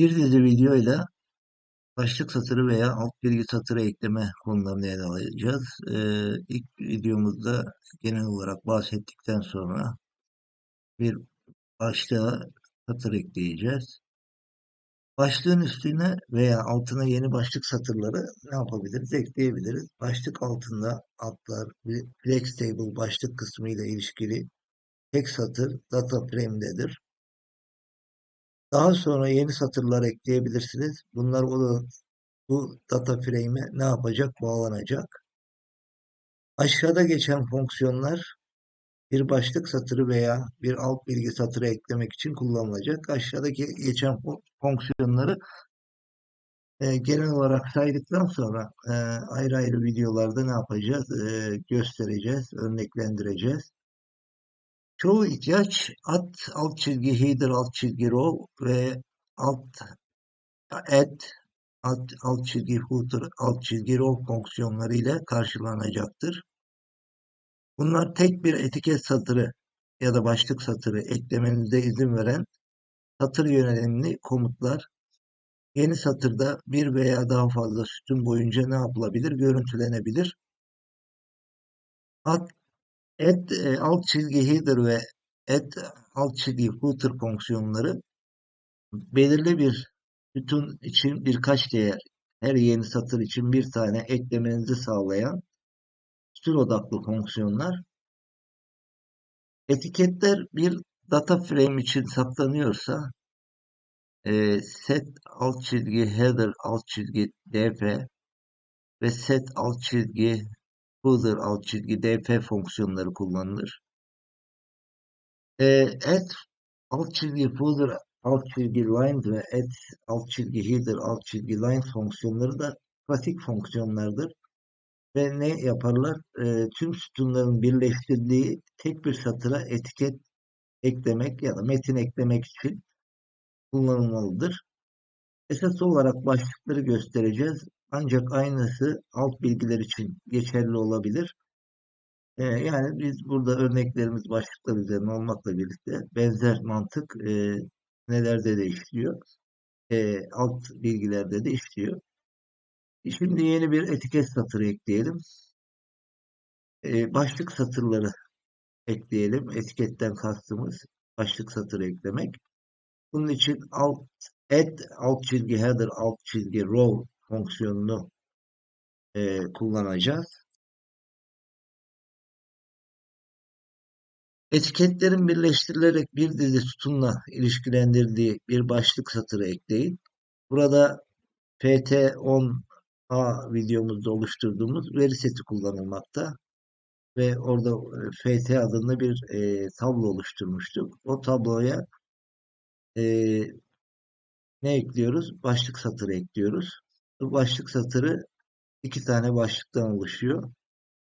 Bir dizi videoyla başlık satırı veya alt bilgi satırı ekleme konularını ele alacağız. Ee, ilk videomuzda genel olarak bahsettikten sonra bir başlığa satır ekleyeceğiz. Başlığın üstüne veya altına yeni başlık satırları ne yapabiliriz? Ekleyebiliriz. Başlık altında altlar flex table başlık kısmı ile ilişkili tek satır data frame'dedir. Daha sonra yeni satırlar ekleyebilirsiniz. Bunlar o bu data frame'e ne yapacak? Bağlanacak. Aşağıda geçen fonksiyonlar bir başlık satırı veya bir alt bilgi satırı eklemek için kullanılacak. Aşağıdaki geçen fonksiyonları e, genel olarak saydıktan sonra e, ayrı ayrı videolarda ne yapacağız? E, göstereceğiz, örneklendireceğiz. Çoğu ihtiyaç at alt çizgi header alt çizgi row ve alt add alt, alt çizgi footer alt çizgi row fonksiyonları ile karşılanacaktır. Bunlar tek bir etiket satırı ya da başlık satırı eklemenize izin veren satır yönelimli komutlar. Yeni satırda bir veya daha fazla sütun boyunca ne yapılabilir? Görüntülenebilir. At add e, alt çizgi header ve add alt çizgi footer fonksiyonları belirli bir sütun için birkaç değer, her yeni satır için bir tane eklemenizi sağlayan sütun odaklı fonksiyonlar. Etiketler bir data frame için saklanıyorsa e, set alt çizgi header alt çizgi df ve set alt çizgi footer alt çizgi df fonksiyonları kullanılır. E, add alt çizgi footer alt çizgi lines ve add alt çizgi header alt çizgi lines fonksiyonları da pratik fonksiyonlardır. Ve ne yaparlar? E, tüm sütunların birleştirdiği tek bir satıra etiket eklemek ya da metin eklemek için kullanılmalıdır. Esas olarak başlıkları göstereceğiz. Ancak aynısı alt bilgiler için geçerli olabilir. Ee, yani biz burada örneklerimiz başlıklar üzerine olmakla birlikte benzer mantık e, nelerde de işliyor. E, alt bilgilerde de işliyor. Şimdi yeni bir etiket satırı ekleyelim. E, başlık satırları ekleyelim. Etiketten kastımız başlık satırı eklemek. Bunun için alt add alt çizgi header alt çizgi row fonksiyonunu e, kullanacağız. Etiketlerin birleştirilerek bir dizi sütunla ilişkilendirdiği bir başlık satırı ekleyin. Burada PT10A videomuzda oluşturduğumuz veri seti kullanılmakta. Ve orada e, FT adında bir e, tablo oluşturmuştuk. O tabloya e, ne ekliyoruz? Başlık satırı ekliyoruz. Başlık satırı iki tane başlıktan oluşuyor.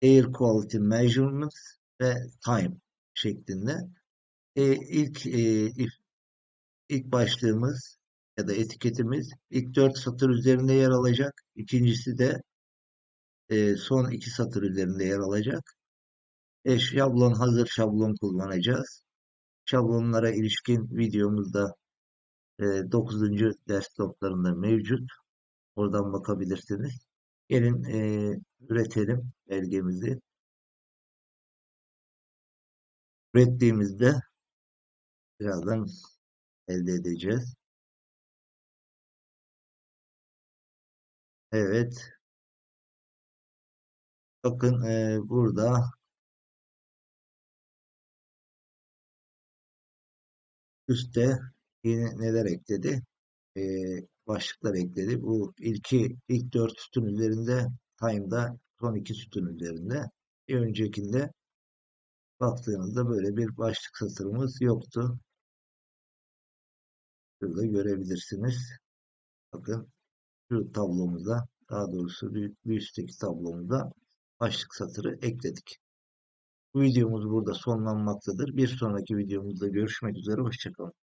Air Quality Measurements ve Time şeklinde. E, ilk e, ilk başlığımız ya da etiketimiz ilk dört satır üzerinde yer alacak. İkincisi de e, son iki satır üzerinde yer alacak. E, şablon hazır şablon kullanacağız. Şablonlara ilişkin videomuzda e, 9. ders notlarında mevcut. Oradan bakabilirsiniz. Gelin e, üretelim belgemizi. ürettiğimizde birazdan elde edeceğiz. Evet. Bakın e, burada üstte yine neler ekledi? E, başlıklar ekledi. Bu ilki ilk dört sütun üzerinde time'da son iki sütun üzerinde. Bir öncekinde baktığınızda böyle bir başlık satırımız yoktu. Şurada görebilirsiniz. Bakın şu tablomuza daha doğrusu bir üstteki tablomuza başlık satırı ekledik. Bu videomuz burada sonlanmaktadır. Bir sonraki videomuzda görüşmek üzere. Hoşçakalın.